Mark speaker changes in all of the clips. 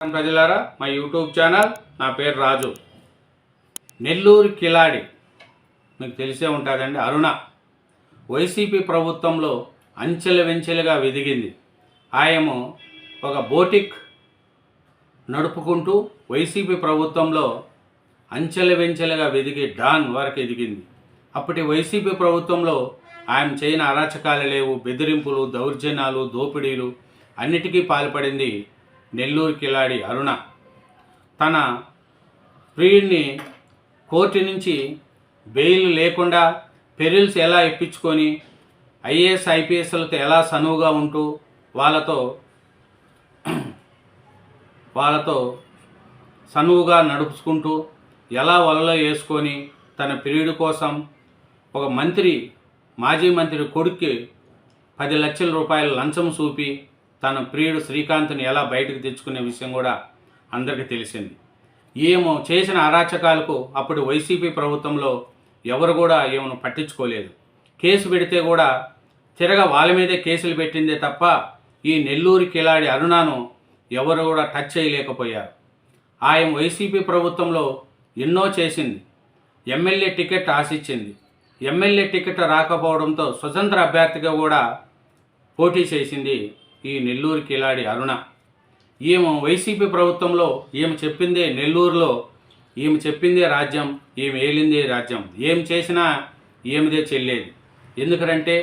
Speaker 1: ప్రజలారా మా YouTube channel నా పేరు రాజు. నెల్లూరు కిలాడి మీకు తెలిసే ఉంటుందండి అరుణ. వైసీపీ ప్రభుత్వంలో అంచెల వెంచెలుగా వెదిగింది. ఆయము ఒక బోటిక్ నడుపుకుంటూ వైసీపీ ప్రభుత్వంలో అంచెల వెంచెలుగా వెదిగి డాన్ వరకు ఎదిగింది. అప్పటి వైసీపీ ప్రభుత్వంలో ఆయన చేయని అరాచకాలు లేవు బెదిరింపులు దౌర్జన్యాలు దోపిడీలు అన్నిటికీ పాల్పడింది నెల్లూరు కిలాడి అరుణ తన ప్రియుడిని కోర్టు నుంచి బెయిల్ లేకుండా పెరిల్స్ ఎలా ఇప్పించుకొని ఐఏఎస్ ఐపీఎస్లతో ఎలా సనువుగా ఉంటూ వాళ్ళతో వాళ్ళతో సనువుగా నడుపుకుంటూ ఎలా వలలో వేసుకొని తన పిరియుడు కోసం ఒక మంత్రి మాజీ మంత్రి కొడుక్కి పది లక్షల రూపాయల లంచం చూపి తన ప్రియుడు శ్రీకాంత్ని ఎలా బయటకు తెచ్చుకునే విషయం కూడా అందరికీ తెలిసింది. ఏమో చేసిన అరాచకాలకు అప్పుడు వైసీపీ ప్రభుత్వంలో ఎవరు కూడా ఈమెను పట్టించుకోలేదు. కేసు పెడితే కూడా తిరగ వాళ్ళ మీదే కేసులు పెట్టిందే తప్ప ఈ నెల్లూరు కిలాడి అరుణాను ఎవరు కూడా టచ్ చేయలేకపోయారు. ఆయన వైసీపీ ప్రభుత్వంలో ఎన్నో చేసింది. ఎమ్మెల్యే టికెట్ ఆశించింది. ఎమ్మెల్యే టికెట్ రాకపోవడంతో స్వతంత్ర అభ్యర్థిగా కూడా పోటీ చేసింది ఈ నెల్లూరు కిలాడి అరుణ. ఈమె వైసీపీ ప్రభుత్వంలో ఈమె చెప్పిందే నెల్లూరులో ఈమె చెప్పిందే రాజ్యం ఈమె ఏలిందే రాజ్యం. ఏం చేసినా ఏమిదే చెల్లేది. ఎందుకంటే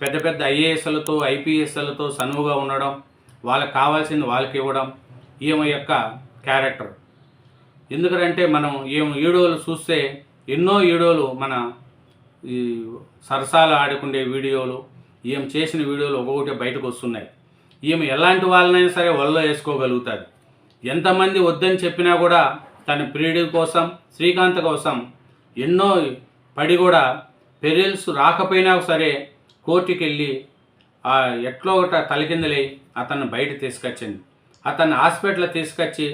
Speaker 1: పెద్ద పెద్ద ఐఏఎస్లతో ఐపీఎస్లతో సనువుగా ఉండడం వాళ్ళకి కావాల్సింది వాళ్ళకి ఇవ్వడం ఈమె యొక్క క్యారెక్టర్. ఎందుకంటే మనం ఈమె వీడియోలు చూస్తే ఎన్నో వీడియోలు మన ఈ సరసాలు ఆడుకునే వీడియోలు ఏం చేసిన వీడియోలు ఒక్కొక్కటి బయటకు వస్తున్నాయి. ఈమె ఎలాంటి వాళ్ళనైనా సరే వల్ల వేసుకోగలుగుతుంది ఎంతమంది వద్దని చెప్పినా కూడా తన ప్రియుడి కోసం శ్రీకాంత్ కోసం ఎన్నో పడి కూడా పెరిల్స్ రాకపోయినా సరే కోర్టుకి వెళ్ళి ఎట్లో ఒకట తలకిందలై అతన్ని బయట తీసుకొచ్చింది. అతన్ని హాస్పిటల్ తీసుకొచ్చి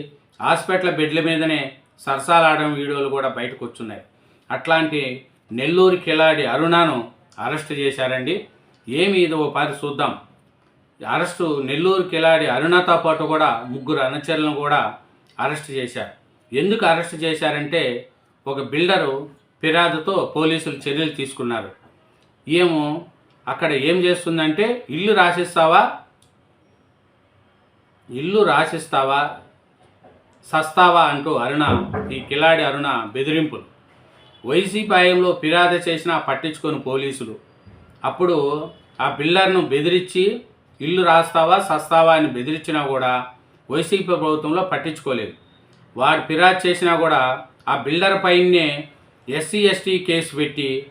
Speaker 1: హాస్పిటల్ బెడ్ల మీదనే సరసాలాడడం వీడియోలు కూడా బయటకు వచ్చున్నాయి అట్లాంటి నెల్లూరు కిలాడి అరుణాను అరెస్ట్ చేశారండి. ఏమి ఇది ఓ పారి చూద్దాం. అరెస్టు నెల్లూరు కిలాడి అరుణతో పాటు కూడా ముగ్గురు అనుచరులను కూడా అరెస్ట్ చేశారు. ఎందుకు అరెస్ట్ చేశారంటే ఒక బిల్డరు ఫిర్యాదుతో పోలీసులు చర్యలు తీసుకున్నారు. ఏమో అక్కడ ఏం చేస్తుందంటే ఇల్లు రాసిస్తావా? ఇల్లు రాసిస్తావా? సస్తావా? అంటూ అరుణ ఈ కిలాడి అరుణ బెదిరింపులు. వైసీపీ హయాంలో ఫిర్యాదు చేసినా పట్టించుకొని పోలీసులు. అప్పుడు ఆ బిల్డర్ను బెదిరించి ఇల్లు రాస్తావా సస్తావా అని బెదిరించినా కూడా వైసీపీ ప్రభుత్వంలో పట్టించుకోలేదు. వాడు ఫిర్యాదు చేసినా కూడా ఆ బిల్డర్ పైనే ఎస్సీ ఎస్టీ కేసు పెట్టి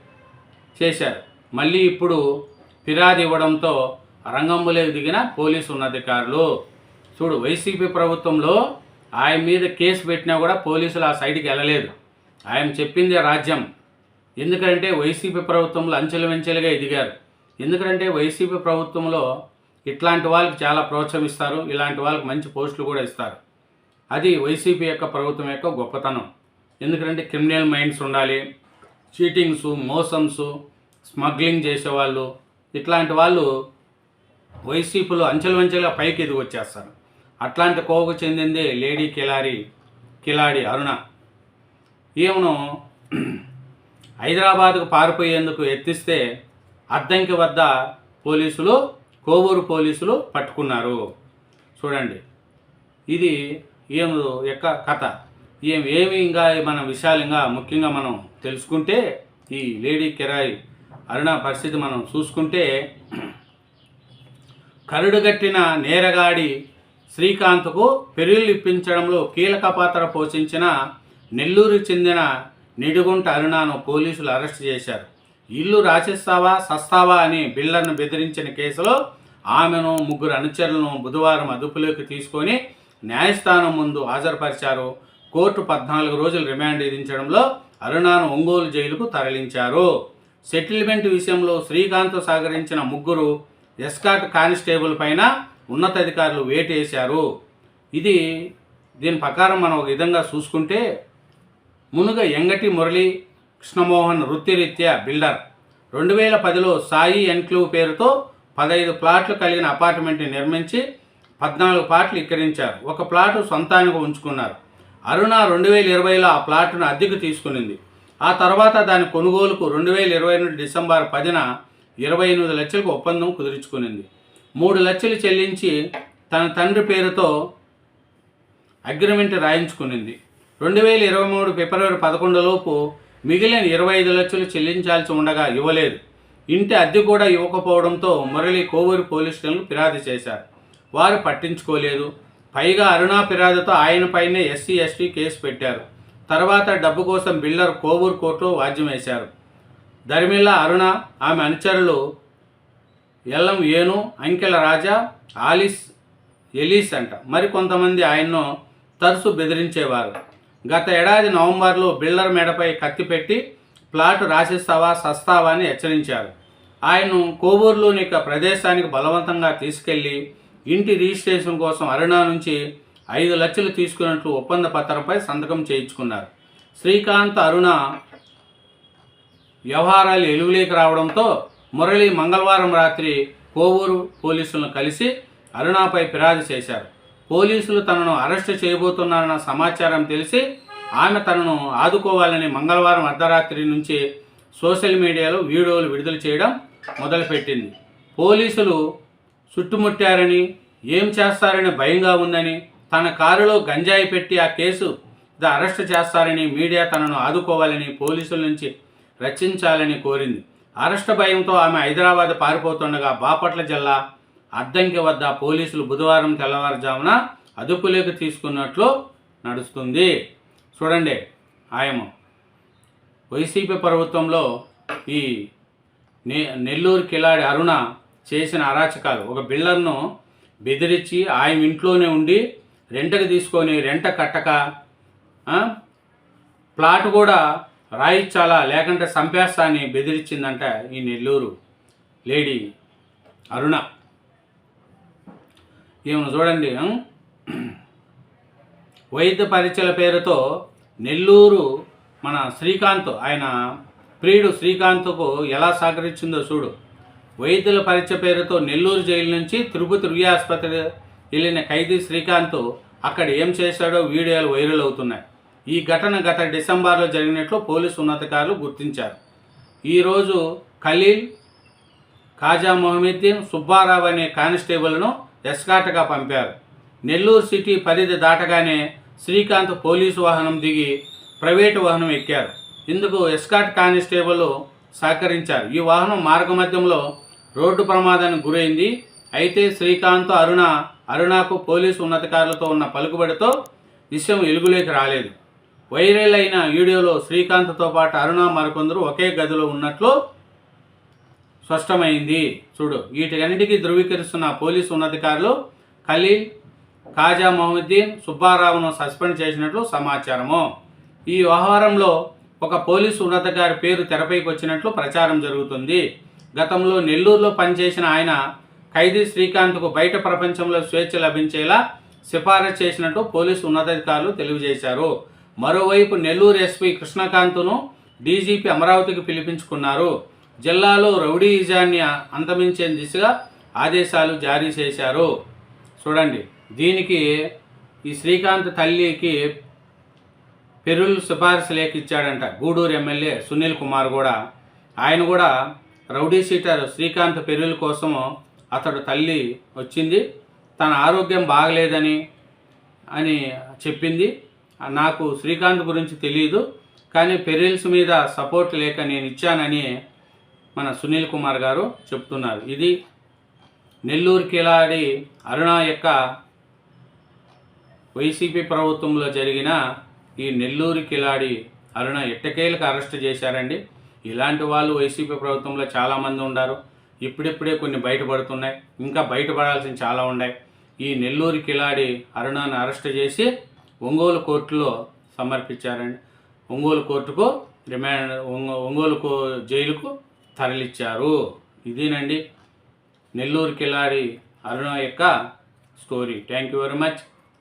Speaker 1: చేశారు. మళ్ళీ ఇప్పుడు ఫిర్యాదు ఇవ్వడంతో రంగంలోకి దిగిన పోలీసు ఉన్నతాధికారులు. చూడు వైసీపీ ప్రభుత్వంలో ఆయన మీద కేసు పెట్టినా కూడా పోలీసులు ఆ సైడ్కి వెళ్ళలేదు. ఆయన చెప్పిందే రాజ్యం. ఎందుకంటే వైసీపీ ప్రభుత్వంలో అంచెలు వెంచెలుగా ఎదిగారు. ఎందుకంటే వైసీపీ ప్రభుత్వంలో ఇట్లాంటి వాళ్ళకి చాలా ప్రోత్సహిస్తారు ఇలాంటి వాళ్ళకి మంచి పోస్టులు కూడా ఇస్తారు. అది వైసీపీ యొక్క ప్రభుత్వం యొక్క గొప్పతనం. ఎందుకంటే క్రిమినల్ మైండ్స్ ఉండాలి చీటింగ్స్ మోసమ్స్ స్మగ్లింగ్ చేసేవాళ్ళు ఇట్లాంటి వాళ్ళు వైసీపీలో అంచెలు వంచెలుగా పైకి ఎదిగి వచ్చేస్తారు. అట్లాంటి కోవకు చెందిందే లేడీ కిలారి కిలాడి అరుణ. ఈమెను హైదరాబాద్కు పారిపోయేందుకు ఎత్తిస్తే అద్దంకి వద్ద పోలీసులు కోవూరు పోలీసులు పట్టుకున్నారు. చూడండి. ఇది ఏం యొక్క కథ. ఏం ఏమి ఇంకా మనం విశాలంగా ముఖ్యంగా మనం తెలుసుకుంటే ఈ లేడీ కిరాయి అరుణ పరిస్థితి మనం చూసుకుంటే కరుడుగట్టిన నేరగాడి శ్రీకాంత్కు పెరుళ్ళు ఇప్పించడంలో కీలక పాత్ర పోషించిన నెల్లూరు చెందిన నిడుగుంట అరుణాను పోలీసులు అరెస్ట్ చేశారు. ఇల్లు రాసిస్తావా సస్తావా అని బిల్డర్ను బెదిరించిన కేసులో ఆమెను ముగ్గురు అనుచరులను బుధవారం అదుపులోకి తీసుకొని న్యాయస్థానం ముందు హాజరుపరిచారు. కోర్టు పద్నాలుగు రోజులు రిమాండ్ విధించడంలో అరుణాను ఒంగోలు జైలుకు తరలించారు. సెటిల్మెంట్ విషయంలో శ్రీకాంత్ సహకరించిన ముగ్గురు ఎస్కాట్ కానిస్టేబుల్ పైన ఉన్నతాధికారులు వేటేశారు. ఇది దీని ప్రకారం మనం ఒక విధంగా చూసుకుంటే మునుగ ఎంగటి మురళి కృష్ణమోహన్ వృత్తిరీత్యా బిల్డర్. రెండు వేల పదిలో సాయి ఎన్క్లూవ్ పేరుతో పదహైదు ప్లాట్లు కలిగిన అపార్ట్మెంట్ని నిర్మించి పద్నాలుగు ప్లాట్లు ఇక్కరించారు ఒక ప్లాటు సొంతానికి ఉంచుకున్నారు. అరుణ రెండు వేల ఇరవైలో ఆ ప్లాట్ను అద్దెకు తీసుకునింది. ఆ తర్వాత దాని కొనుగోలుకు రెండు వేల ఇరవై రెండు డిసెంబర్ పదిన ఇరవై ఎనిమిది లక్షలకు ఒప్పందం కుదుర్చుకునింది. మూడు లక్షలు చెల్లించి తన తండ్రి పేరుతో అగ్రిమెంట్ రాయించుకునింది. రెండు వేల ఇరవై మూడు ఫిబ్రవరి పదకొండులోపు మిగిలిన ఇరవై ఐదు లక్షలు చెల్లించాల్సి ఉండగా ఇవ్వలేదు. ఇంటి అద్దె కూడా ఇవ్వకపోవడంతో మురళి కోవూరు పోలీస్ స్టేషన్కు ఫిర్యాదు చేశారు. వారు పట్టించుకోలేదు. పైగా అరుణా ఫిర్యాదుతో ఆయనపైనే ఎస్సీ ఎస్టీ కేసు పెట్టారు. తర్వాత డబ్బు కోసం బిల్డర్ కోవూరు కోర్టులో వాద్యం వేశారు. ధర్మిళ అరుణ ఆమె అనుచరులు ఎల్లం ఏను అంకెల రాజా ఆలిస్ ఎలీస్ అంట. మరికొంతమంది ఆయన్ను తరచు బెదిరించేవారు. గత ఏడాది నవంబర్లో బిల్డర్ మెడపై కత్తి పెట్టి ప్లాట్ రాసిస్తావా సస్తావా అని హెచ్చరించారు. ఆయన్ను కోవూరులోని ఒక ప్రదేశానికి బలవంతంగా తీసుకెళ్ళి ఇంటి రిజిస్ట్రేషన్ కోసం అరుణ నుంచి ఐదు లక్షలు తీసుకున్నట్లు ఒప్పంద పత్రంపై సంతకం చేయించుకున్నారు. శ్రీకాంత్ అరుణ వ్యవహారాలు ఎలుగులేకి రావడంతో మురళి మంగళవారం రాత్రి కోవూరు పోలీసులను కలిసి అరుణాపై ఫిర్యాదు చేశారు. పోలీసులు తనను అరెస్టు చేయబోతున్నారన్న సమాచారం తెలిసి ఆమె తనను ఆదుకోవాలని మంగళవారం అర్ధరాత్రి నుంచి సోషల్ మీడియాలో వీడియోలు విడుదల చేయడం మొదలుపెట్టింది. పోలీసులు చుట్టుముట్టారని ఏం చేస్తారని భయంగా ఉందని తన కారులో గంజాయి పెట్టి ఆ కేసు అరెస్ట్ చేస్తారని మీడియా తనను ఆదుకోవాలని పోలీసుల నుంచి రక్షించాలని కోరింది. అరెస్ట్ భయంతో ఆమె హైదరాబాద్ పారిపోతుండగా బాపట్ల జిల్లా అద్దంకి వద్ద పోలీసులు బుధవారం తెల్లవారుజామున అదుపులోకి తీసుకున్నట్లు నడుస్తుంది. చూడండి ఆయమ వైసీపీ ప్రభుత్వంలో ఈ నె నెల్లూరు కిలాడి అరుణ చేసిన అరాచకాలు. ఒక బిల్డర్ను బెదిరించి ఆయన ఇంట్లోనే ఉండి రెంటకు తీసుకొని రెంట కట్టక ప్లాట్ కూడా రాయిచ్చాలా లేకుంటే సంపేస్తా అని బెదిరించిందంట ఈ నెల్లూరు లేడీ అరుణ. ఈమెను చూడండి వైద్య పరీక్షల పేరుతో నెల్లూరు మన శ్రీకాంత్ ఆయన ప్రియుడు శ్రీకాంత్కు ఎలా సహకరించిందో చూడు. వైద్యుల పరీక్ష పేరుతో నెల్లూరు జైలు నుంచి తిరుపతి రుయ్య ఆసుపత్రి వెళ్ళిన ఖైదీ శ్రీకాంత్ అక్కడ ఏం చేశాడో వీడియోలు వైరల్ అవుతున్నాయి. ఈ ఘటన గత డిసెంబర్లో జరిగినట్లు పోలీసు ఉన్నతాధికారులు గుర్తించారు. ఈరోజు ఖలీల్ ఖాజా మొహమీద్దీన్ సుబ్బారావు అనే కానిస్టేబుల్ను ఎస్కాట్గా పంపారు. నెల్లూరు సిటీ పరిధి దాటగానే శ్రీకాంత్ పోలీసు వాహనం దిగి ప్రైవేటు వాహనం ఎక్కారు. ఇందుకు ఎస్కాట్ కానిస్టేబుల్ సహకరించారు. ఈ వాహనం మార్గమధ్యంలో రోడ్డు ప్రమాదానికి గురైంది. అయితే శ్రీకాంత్ అరుణ అరుణకు పోలీసు ఉన్నతకారులతో ఉన్న పలుకుబడితో విషయం వెలుగులోకి రాలేదు. వైరల్ అయిన వీడియోలో శ్రీకాంత్తో పాటు అరుణ మరికొందరు ఒకే గదిలో ఉన్నట్లు స్పష్టమైంది. చూడు వీటన్నిటికీ ధృవీకరిస్తున్న పోలీసు ఉన్నతాధికారులు ఖలీల్ ఖాజా మొహమ్మద్దీన్ సుబ్బారావును సస్పెండ్ చేసినట్లు సమాచారము. ఈ వ్యవహారంలో ఒక పోలీసు ఉన్నతాధికారి పేరు తెరపైకి వచ్చినట్లు ప్రచారం జరుగుతుంది. గతంలో నెల్లూరులో పనిచేసిన ఆయన ఖైదీ శ్రీకాంత్కు బయట ప్రపంచంలో స్వేచ్ఛ లభించేలా సిఫారసు చేసినట్టు పోలీసు ఉన్నతాధికారులు తెలియజేశారు. మరోవైపు నెల్లూరు ఎస్పీ కృష్ణకాంత్ను డీజీపీ అమరావతికి పిలిపించుకున్నారు. జిల్లాలో రౌడీయిజాన్ని అంతమించే దిశగా ఆదేశాలు జారీ చేశారు. చూడండి. దీనికి ఈ శ్రీకాంత్ తల్లికి పెరుల్ సిఫార్సు లేఖ ఇచ్చాడంట గూడూరు ఎమ్మెల్యే సునీల్ కుమార్ కూడా. ఆయన కూడా రౌడీ సీటర్ శ్రీకాంత్ పెరుల్ కోసం అతడు తల్లి వచ్చింది. తన ఆరోగ్యం బాగలేదని అని చెప్పింది. నాకు శ్రీకాంత్ గురించి తెలియదు కానీ పెరిల్స్ మీద సపోర్ట్ లేక నేను ఇచ్చానని మన సునీల్ కుమార్ గారు చెప్తున్నారు. ఇది నెల్లూరు కిలాడి అరుణ యొక్క వైసీపీ ప్రభుత్వంలో జరిగిన ఈ నెల్లూరు కిలాడి అరుణ ఎట్టకేలకు అరెస్ట్ చేశారండి. ఇలాంటి వాళ్ళు వైసీపీ ప్రభుత్వంలో చాలామంది ఉన్నారు ఇప్పుడిప్పుడే కొన్ని బయటపడుతున్నాయి. ఇంకా బయటపడాల్సిన చాలా ఉన్నాయి. ఈ నెల్లూరు కిలాడి అరుణాన్ని అరెస్ట్ చేసి ఒంగోలు కోర్టులో సమర్పించారండి. ఒంగోలు కోర్టుకు రిమాండ్ ఒంగో- ఒంగోలు కో జైలుకు తరలిచ్చారు. ఇదేనండి నెల్లూరు కిలాడి అరుణ యొక్క story. Thank you very much.